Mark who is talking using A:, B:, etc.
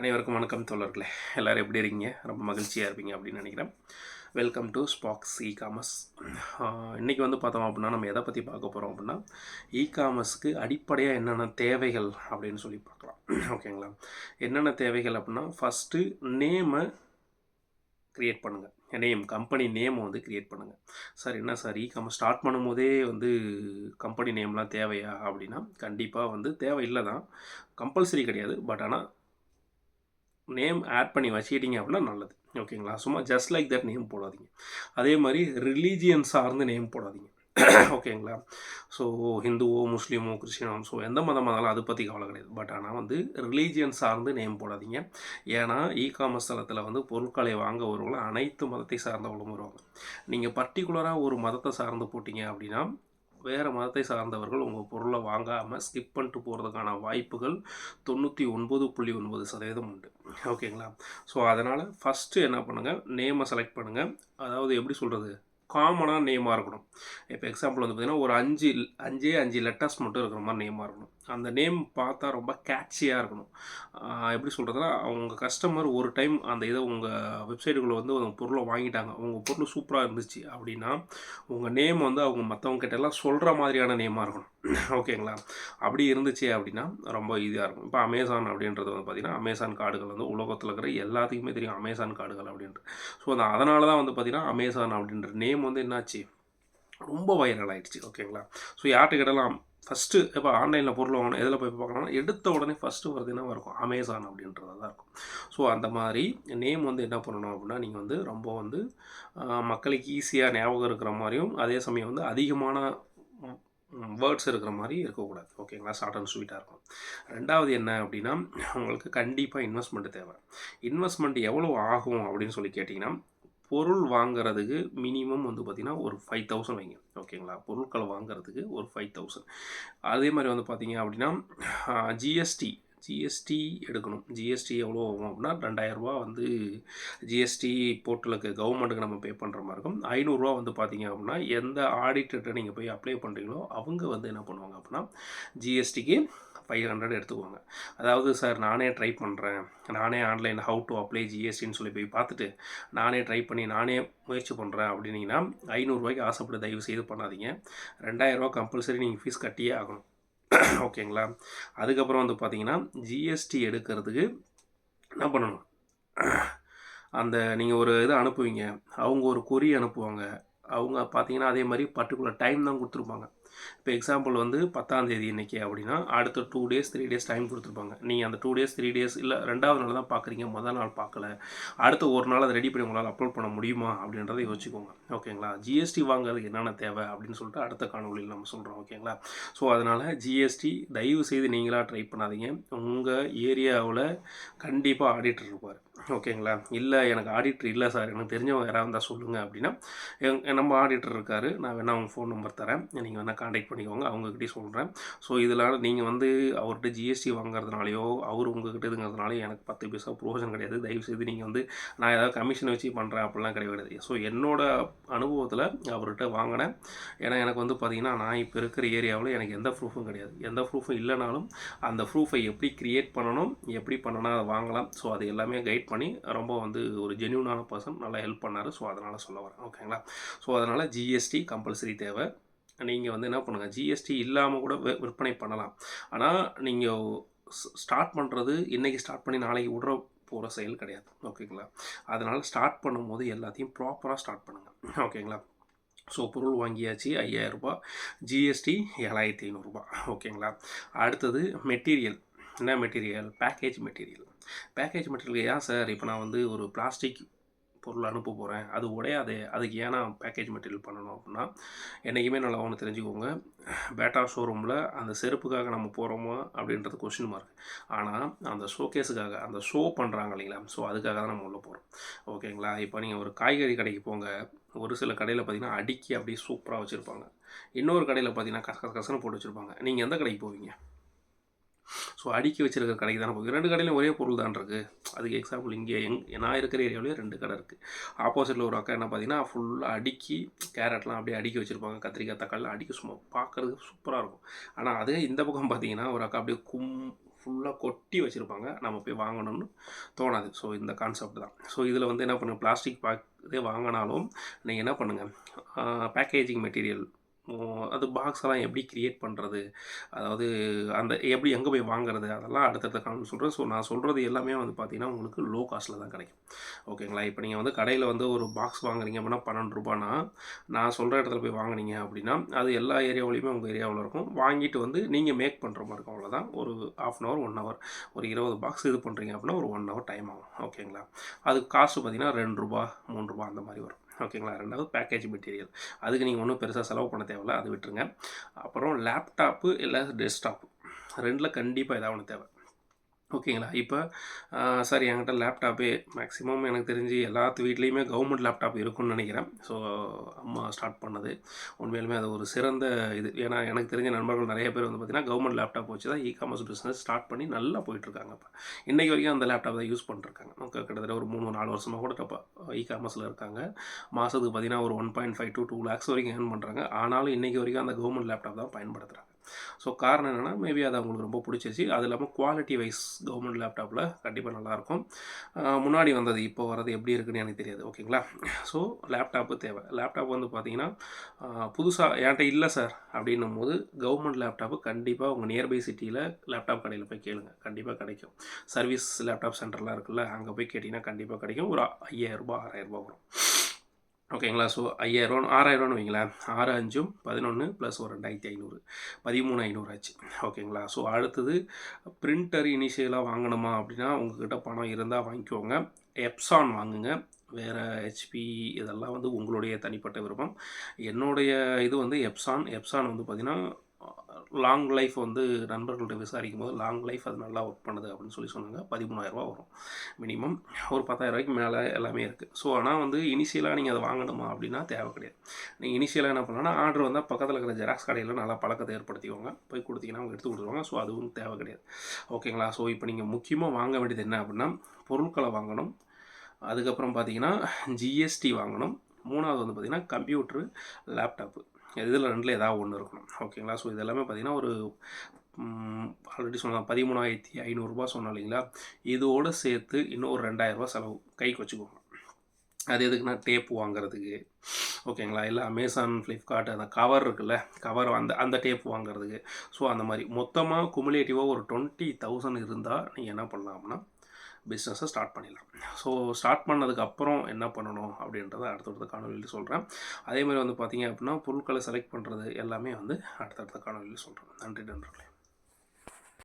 A: அனைவருக்கும் வணக்கம் தோழர்களே. எல்லோரும் எப்படி இருக்கீங்க? ரொம்ப மகிழ்ச்சியாக இருப்பீங்க அப்படின்னு நினைக்கிறேன். Welcome to Spax e commerce இன்றைக்கி வந்து பார்த்தோம் அப்படின்னா நம்ம எதை பற்றி பார்க்க போகிறோம் அப்படின்னா இ காமர்ஸ்க்கு அடிப்படையாக என்னென்ன தேவைகள் அப்படின்னு சொல்லி பார்க்கலாம். ஓகேங்களா? என்னென்ன தேவைகள் அப்படின்னா ஃபஸ்ட்டு நேமை க்ரியேட் பண்ணுங்கள் நேம் கம்பெனி நேமை வந்து க்ரியேட் பண்ணுங்கள் சார் என்ன சார் இ காமர்ஸ் ஸ்டார்ட் பண்ணும்போதே வந்து கம்பெனி நேம்லாம் தேவையா அப்படின்னா கண்டிப்பாக வந்து தேவை இல்லை தான். கம்பல்சரி கிடையாது. பட் ஆனால் நேம் ஆட் பண்ணி வச்சுக்கிட்டீங்க அப்படின்னா நல்லது. ஓகேங்களா? சும்மா ஜஸ்ட் லைக் தட் நேம் போடாதீங்க. அதே மாதிரி ரிலீஜியன் சார்ந்து நேம் போடாதீங்க. ஓகேங்களா? ஸோ ஹிந்துவோ முஸ்லீமோ கிறிஸ்டினோ ஸோ எந்த மதம் இருந்தாலும் அதை பற்றி கவலை கிடையாது. பட் ஆனால் வந்து ரிலீஜியன் சார்ந்து நேம் போடாதீங்க. ஏன்னா இ காமர்ஸ் தளத்தில் வந்து பொருட்களை வாங்க வருவங்களும் அனைத்து மதத்தை சார்ந்தவங்களும் வருவாங்க. நீங்கள் பர்டிகுலராக ஒரு மதத்தை சார்ந்து போட்டிங்க அப்படின்னா வேறு மதத்தை சார்ந்தவர்கள் உங்கள் பொருளை வாங்காமல் ஸ்கிப் பண்ணிட்டு போகிறதுக்கான வாய்ப்புகள் தொண்ணூற்றி ஒன்பது புள்ளி ஒன்பது சதவீதம் உண்டு. ஓகேங்களா? ஸோ அதனால் ஃபஸ்ட்டு என்ன பண்ணுங்கள் நேமை செலக்ட் பண்ணுங்கள் அதாவது எப்படி சொல்கிறது காமனாக நேமாக இருக்கணும். இப்போ எக்ஸாம்பிள் வந்து பார்த்திங்கன்னா ஒரு அஞ்சு அஞ்சே அஞ்சு லெட்டர்ஸ் மட்டும் இருக்கிற மாதிரி நேமாக இருக்கணும். அந்த நேம் பார்த்தா ரொம்ப கேட்சியாக இருக்கணும். எப்படி சொல்கிறதுனா அவங்க கஸ்டமர் ஒரு டைம் அந்த இதை உங்கள் வெப்சைட்டுக்குள்ளே வந்து அவங்க பொருளை வாங்கிட்டாங்க. உங்கள் பொருள் சூப்பராக இருந்துச்சு அப்படின்னா உங்கள் நேம் வந்து அவங்க மற்றவங்க கிட்டலாம் சொல்கிற மாதிரியான நேமாக இருக்கணும். ஓகேங்களா அப்படி இருந்துச்சு அப்படின்னா ரொம்ப ஈஸியாக இருக்கும். இப்போ அமேசான் அப்படின்றது வந்து பார்த்திங்கன்னா அமேசான் கார்டுகள் வந்து உலகத்தில் இருக்கிற எல்லாத்துக்குமே தெரியும் அமேசான் கார்டுகள் அப்படின்ட்டு. ஸோ அந்த அதனால தான் வந்து பார்த்திங்கன்னா அமேசான் அப்படின்ற நேம் வந்து என்னாச்சு? ரொம்ப வைரல் ஆகிடுச்சு ஓகேங்களா ஸோ யார்கிட்ட கேட்டாலும் ஃபஸ்ட்டு இப்போ ஆன்லைனில் பொருள் வாங்கணும் எதில் போய் பார்க்கணும்னா எடுத்த உடனே ஃபஸ்ட்டு வருது என்ன இருக்கும் அமேசான் அப்படின்றது தான் இருக்கும். ஸோ அந்த மாதிரி நேம் வந்து என்ன பண்ணணும் அப்படின்னா நீங்கள் வந்து ரொம்ப வந்து மக்களுக்கு ஈஸியாக ஞாபகம் இருக்கிற மாதிரியும் அதே சமயம் வந்து அதிகமான வேர்ட்ஸ் இருக்கிற மாதிரி இருக்கக்கூடாது ஓகேங்களா ஷார்ட் அண்ட் ஸ்வீட்டாக இருக்கும். ரெண்டாவது என்ன அப்படின்னா உங்களுக்கு கண்டிப்பாக இன்வெஸ்ட்மெண்ட் தேவை. இன்வெஸ்ட்மெண்ட் எவ்வளோ ஆகும் அப்படின்னு சொல்லி கேட்டிங்கன்னா பொருள் வாங்குறதுக்கு மினிமம் வந்து பார்த்திங்கன்னா ஒரு ஃபைவ் தௌசண்ட் வைங்க. ஓகேங்களா பொருட்களை வாங்குறதுக்கு ஒரு ஃபைவ் தௌசண்ட் அதே மாதிரி வந்து பார்த்திங்க அப்படின்னா ஜிஎஸ்டி ஜிஎஸ்டி எடுக்கணும். ஜிஎஸ்டி எவ்வளோ ஆகும் அப்படின்னா ரெண்டாயிரரூபா வந்து ஜிஎஸ்டி போர்ட்டலுக்கு கவர்மெண்ட்டுக்கு நம்ம பே பண்ணுற மாதிரி இருக்கும். ஐநூறுரூவா வந்து பார்த்திங்க அப்படின்னா எந்த ஆடிட்டர்கிட்ட நீங்கள் போய் அப்ளை பண்ணுறீங்களோ அவங்க வந்து என்ன பண்ணுவாங்க அப்படின்னா ஜிஎஸ்டிக்கு ஃபைவ் ஹண்ட்ரட் எடுத்துக்குவாங்க அதாவது சார் நானே ட்ரை பண்ணுறேன் நானே ஆன்லைன் ஹவு டு அப்ளை ஜிஎஸ்டின்னு சொல்லி போய் பார்த்துட்டு நானே ட்ரை பண்ணி நானே முயற்சி பண்ணுறேன் அப்படின்னீங்கன்னா ஐநூறுரூவாய்க்கு ஆசைப்பட்டு தயவு செய்து பண்ணாதீங்க. ரெண்டாயிரரூவா கம்பல்சரி நீங்கள் ஃபீஸ் கட்டியே ஆகணும். ஓகேங்களா? அதுக்கப்புறம் வந்து பார்த்தீங்கன்னா ஜிஎஸ்டி எடுக்கிறதுக்கு என்ன பண்ணணும்? அந்த நீங்கள் ஒரு இதை அனுப்புவீங்க. அவங்க ஒரு கொரி அனுப்புவாங்க. அவங்க பார்த்தீங்கன்னா அதே மாதிரி பர்டிகுலர் டைம் தான் கொடுத்துருப்பாங்க. இப்போ எக்ஸாம்பிள் வந்து பத்தாந்தேதி இன்றைக்கி அப்படின்னா அடுத்த two days three days time கொடுத்துருப்பாங்க. நீங்கள் அந்த டூ டேஸ் த்ரீ டேஸ் இல்லை ரெண்டாவது நாள் தான் பார்க்குறீங்க முதல் நாள் பார்க்கல. அடுத்த ஒரு நாள் அதை ரெடி பண்ணி உங்களால் அப்லோட் பண்ண முடியுமா அப்படின்றத யோசிச்சுக்கோங்க. ஓகேங்களா? ஜிஎஸ்டி வாங்குறதுக்கு என்னென்ன தேவை அப்படின்னு சொல்லிட்டு அடுத்த காணொலியில் நம்ம சொல்கிறோம் ஓகேங்களா? ஸோ அதனால் ஜிஎஸ்டி தயவு செய்து நீங்களாக ட்ரை பண்ணாதீங்க. உங்கள் ஏரியாவில் கண்டிப்பாக ஆடிட்டர் இருப்பார். ஓகேங்களா? இல்லை எனக்கு ஆடிட்டர் இல்லை சார் எனக்கு தெரிஞ்சவங்க யாராவது இருந்தால் சொல்லுங்கள் அப்படின்னா நம்ம ஆடிட்டர் இருக்கார். நான் வேணால் அவங்க ஃபோன் நம்பர் தரேன். நீங்கள் வேணால் காண்டாக்ட் பண்ணிக்கோங்க. அவங்கக்கிட்டே சொல்கிறேன் ஸோ இதனால் நீங்கள் வந்து அவர்கிட்ட ஜிஎஸ்டி வாங்குறதுனாலையோ அவர் உங்ககிட்ட இதுங்கிறதுனாலையோ எனக்கு பத்து பைசா ப்ரோஜனம் கிடையாது. தயவுசெய்து நீங்கள் வந்து நான் ஏதாவது கமிஷன் வச்சு பண்ணுறேன் அப்படிலாம் கிடையாது. ஸோ என்னோடய அனுபவத்தில் அவர்கிட்ட வாங்கினேன். ஏன்னா எனக்கு வந்து பார்த்திங்கன்னா நான் இப்போ இருக்கிற ஏரியாவில் எனக்கு எந்த ப்ரூஃபும் கிடையாது. எந்த ப்ரூஃபும் இல்லைனாலும் அந்த ப்ரூஃபை எப்படி க்ரியேட் பண்ணணும் எப்படி பண்ணணும் அதை வாங்கலாம். ஸோ அது எல்லாமே கைட் பண்ண பண்ணி ரொம்ப வந்து ஒரு ஜென்யூனான பர்சன் நல்லா ஹெல்ப் பண்ணார். ஸோ அதனால் சொல்ல வரேன். ஓகேங்களா ஸோ அதனால் ஜிஎஸ்டி கம்பல்சரி தேவை. நீங்கள் வந்து என்ன பண்ணுங்கள் ஜிஎஸ்டி இல்லாமல் கூட விற்பனை பண்ணலாம். ஆனால் நீங்கள் ஸ்டார்ட் பண்ணுறது இன்றைக்கி ஸ்டார்ட் பண்ணி நாளைக்கு விடுற போகிற செயல் கிடையாது. ஓகேங்களா அதனால் ஸ்டார்ட் பண்ணும்போது எல்லாத்தையும் ப்ராப்பராக ஸ்டார்ட் பண்ணுங்கள் ஓகேங்களா ஸோ பொருள் வாங்கியாச்சு ஐயாயிரரூபா ஜிஎஸ்டி ஏழாயிரத்தி ஐநூறுரூபா ஓகேங்களா அடுத்தது மெட்டீரியல் என்ன material package material package material ஏன் சார் இப்போ நான் வந்து ஒரு பிளாஸ்டிக் பொருள் அனுப்ப போகிறேன் அது உடையாது. அதுக்கு ஏன்னா பேக்கேஜ் மெட்டீரியல் பண்ணணும் அப்படின்னா என்றைக்குமே நல்லா ஒன்று தெரிஞ்சுக்கோங்க. பேட்டா ஷோரூமில் அந்த செருப்புக்காக நம்ம போகிறோமா அப்படின்றது கொஷின் மார்க் ஆனால் அந்த ஷோகேஸுக்காக அந்த ஷோ பண்ணுறாங்க இல்லைங்களா? ஸோ அதுக்காக தான் நம்ம உள்ளே போகிறோம் ஓகேங்களா இப்போ நீங்கள் ஒரு காய்கறி கடைக்கு போங்க. ஒரு சில கடையில் பார்த்தீங்கன்னா அடுக்கி அப்படியே சூப்பராக வச்சுருப்பாங்க. இன்னொரு கடையில் பார்த்தீங்கன்னா கச கசன்னு போட்டு வச்சுருப்பாங்க. நீங்கள் எந்த கடைக்கு போவீங்க? ஸோ அடுக்கி வச்சிருக்கிற கடைக்கு தானே போகுது ரெண்டு கடையிலும் ஒரே பொருள் தான் இருக்குது அதுக்கு எக்ஸாம்பிள் இங்கே எங் நான் இருக்கிற ஏரியாவிலேயே ரெண்டு கடை இருக்குது ஆப்போசிட்டில் ஒரு அக்கா என்ன பார்த்தீங்கன்னா ஃபுல்லாக அடுக்கி கேரட்லாம் அப்படியே அடுக்கி வச்சுருப்பாங்க. கத்திரிக்காய் தக்காளிலாம் அடுக்கி சும்மா பார்க்குறதுக்கு சூப்பராக இருக்கும். ஆனால் அதே இந்த பக்கம் பார்த்தீங்கன்னா ஒரு அக்கா அப்படியே கும் ஃபுல்லாக கொட்டி வச்சுருப்பாங்க. நம்ம போய் வாங்கணும்னு தோணாது. ஸோ இந்த கான்செப்ட் தான். ஸோ இதில் வந்து என்ன பண்ணுங்கள் பிளாஸ்டிக் பேக் இதே வாங்கினாலும் நீங்கள் என்ன பண்ணுங்கள் பேக்கேஜிங் மெட்டீரியல் அது பாக்ஸ் எல்லாம் எப்படி கிரியேட் பண்ணுறது அதாவது அந்த எப்படி எங்கே போய் வாங்குறது? அதெல்லாம் அடுத்தடுத்த காலம் சொல்கிறேன் ஸோ நான் சொல்கிறது எல்லாமே வந்து பார்த்திங்கன்னா உங்களுக்கு லோ காஸ்ட்டில் தான் கிடைக்கும். ஓகேங்களா இப்போ நீங்கள் வந்து கடையில் வந்து ஒரு பாக்ஸ் வாங்குறீங்க அப்படின்னா பன்னெண்டு ரூபானா நான் சொல்கிற இடத்துல போய் வாங்குனீங்க அப்படின்னா அது எல்லா ஏரியாவிலையுமே உங்கள் ஏரியாவில் இருக்கும். வாங்கிட்டு வந்து நீங்கள் மேக் பண்ணுற மாதிரி இருக்கும். அவ்வளோதான் ஒரு half an hour one hour ஒரு இருபது பாக்ஸ் இது பண்ணுறீங்க அப்படின்னா ஒரு ஒன் ஹவர் டைம் ஆகும். ஓகேங்களா அதுக்கு காஸ்ட்டு பார்த்தீங்கன்னா ரெண்டு ரூபா மூணு ரூபா அந்த மாதிரி வரும். ஓகேங்களா? ரெண்டாவது பேக்கேஜ் மெட்டீரியல் அதுக்கு நீங்கள் ஒன்றும் பெருசாக செலவு பண்ண தேவையில்ல. அது விட்டுருங்க. அப்புறம் லேப்டாப்பு இல்லை டெஸ்க்டாப்பு ரெண்டில் கண்டிப்பாக ஏதாவது ஒன்று தேவை. ஓகேங்களா? இப்போ சார் என்கிட்ட லேப்டாப்பே மேக்ஸிமம் எனக்கு தெரிஞ்சு எல்லாத்து வீட்லேயுமே கவர்மெண்ட் லேப்டாப் இருக்கும்னு நினைக்கிறேன். ஸோ அம்மா ஸ்டார்ட் பண்ணது. உண்மையிலுமே அது ஒரு சிறந்த இது. ஏன்னா எனக்கு தெரிஞ்ச நண்பர்கள் நிறைய பேர் வந்து பார்த்திங்கன்னா கவர்மெண்ட் லேப்டாப் வச்சு தான் இ காமர்ஸ் பிஸ்னஸ் ஸ்டார்ட் பண்ணி நல்லா போயிட்டுருக்காங்க இப்போ. இன்றைக்கி வரைக்கும் அந்த லேப்டாப் தான் யூஸ் பண்ணிருக்காங்க நமக்கு கிட்டத்தட்ட ஒரு மூணு நாலு வருஷமாக கூட இப்போ இ காமர்ஸில் இருக்காங்க. மாதத்துக்கு பார்த்திங்கன்னா ஒரு one point five to two lakhs வரைக்கும் ஏர்ன் பண்ணுறாங்க ஆனாலும் இன்றைக்கி வரைக்கும் அந்த கவர்மெண்ட் லேப்டாப் தான் பயன்படுத்துகிறாங்க ஸோ காரணம் என்னென்னா மேபி அது அவங்களுக்கு ரொம்ப பிடிச்சிருச்சு. அது இல்லாமல் குவாலிட்டி வைஸ் கவர்மெண்ட் லேப்டாப்பில் கண்டிப்பாக நல்லாயிருக்கும். முன்னாடி வந்தது இப்போ வரது எப்படி இருக்குன்னு எனக்கு தெரியாது ஓகேங்களா? ஸோ லேப்டாப்பு தேவை. லேப்டாப் வந்து பார்த்தீங்கன்னா புதுசாக என்கிட்ட இல்லை சார் அப்படின்னும் போது கவர்மெண்ட் லேப்டாப்பு கண்டிப்பாக உங்கள் நியர்பை சிட்டியில் லேப்டாப் கடையில் போய் கேளுங்க. கண்டிப்பாக கிடைக்கும். சர்வீஸ் லேப்டாப் சென்டர்லாம் இருக்குல்ல அங்கே போய் கேட்டிங்கன்னா கண்டிப்பாக கிடைக்கும். ஒரு ஐயாயிரரூபா ஆறாயிரரூபா வரும். ஓகேங்களா? ஸோ ஐயாயிரம் ஆறாயிரரூவான்னு வைங்களேன். ஆறு அஞ்சும் பதினொன்று ப்ளஸ் ஒரு ரெண்டாயிரத்தி ஐநூறு. பதிமூணு ஐநூறு ஆச்சு. ஓகேங்களா? ஸோ அடுத்தது பிரிண்டர் இனிஷியலாக வாங்கணுமா அப்படின்னா உங்கள்கிட்ட பணம் இருந்தால் வாங்கிக்கோங்க. எப்சான் வாங்குங்க. வேறு ஹெச்பி இதெல்லாம் வந்து உங்களுடைய தனிப்பட்ட விருப்பம். என்னுடைய இது வந்து எப்சான் எப்சான் வந்து பார்த்திங்கன்னா லாங் லைஃப் வந்து நண்பர்கள்ட்ட விசாரிக்கும் போது லாங் லைஃப் அது நல்லா ஒர்க் பண்ணுது அப்படின்னு சொல்லி சொன்னாங்க. பதிமூணாயிரரூபா வரும். மினிமம் ஒரு பத்தாயிரரூபாய்க்கு மேலே எல்லாமே இருக்குது ஸோ ஆனால் வந்து இனிஷியலாக நீங்கள் அதை வாங்கணுமா அப்படின்னா தேவை கிடையாது. நீங்கள் இனிஷியலாக என்ன பண்ணலாம்னா ஆர்டர் வந்தால் பக்கத்தில் இருக்கிற ஜெராக்ஸ் கடையில் நல்லா பழக்கத்தை ஏற்படுத்திக்கோங்க. போய் கொடுத்தீங்கன்னா அவங்க எடுத்து கொடுத்துருவாங்க. ஸோ அதுவும் தேவை கிடையாது. ஓகேங்களா ஸோ இப்போ நீங்கள் முக்கியமாக வாங்க வேண்டியது என்ன அப்படின்னா பொருட்களை வாங்கணும். அதுக்கப்புறம் பார்த்தீங்கன்னா ஜிஎஸ்டி வாங்கணும். மூணாவது வந்து பார்த்திங்கன்னா கம்ப்யூட்ரு லேப்டாப்பு இதில் ரெண்டில் ஏதாவது ஒன்று இருக்கணும். ஓகேங்களா? ஸோ இதெல்லாமே பார்த்திங்கன்னா ஒரு ஆல்ரெடி சொன்னால் பதிமூணாயிரத்தி ஐநூறுரூபா சொன்னோம் இல்லைங்களா? இதோடு சேர்த்து இன்னும் ஒரு ரெண்டாயிரரூபா செலவு. கைக்கு வச்சுக்கோங்க. அது எதுக்குன்னா டேப் வாங்குறதுக்கு. ஓகேங்களா? இல்லை அமேசான் ஃப்ளிப்கார்ட் அந்த கவர் இருக்குல்ல? கவர் அந்த அந்த டேப் வாங்குறதுக்கு. ஸோ அந்த மாதிரி. மொத்தமாக குமுலேட்டிவாக ஒரு டுவெண்ட்டி தௌசண்ட் இருந்தால் நீங்கள் என்ன பண்ணலாம்னா பிஸ்னஸை ஸ்டார்ட் பண்ணிடலாம். ஸோ ஸ்டார்ட் பண்ணதுக்கு அப்புறம் என்ன பண்ணணும் அப்படின்றத அடுத்தடுத்த காணொலியில் சொல்கிறேன் அதே மாதிரி வந்து பார்த்தீங்க அப்படின்னா பொருட்களை செலக்ட் பண்ணுறது எல்லாமே வந்து அடுத்தடுத்த காணொலியில் சொல்கிறேன் நன்றி நன்றிகளே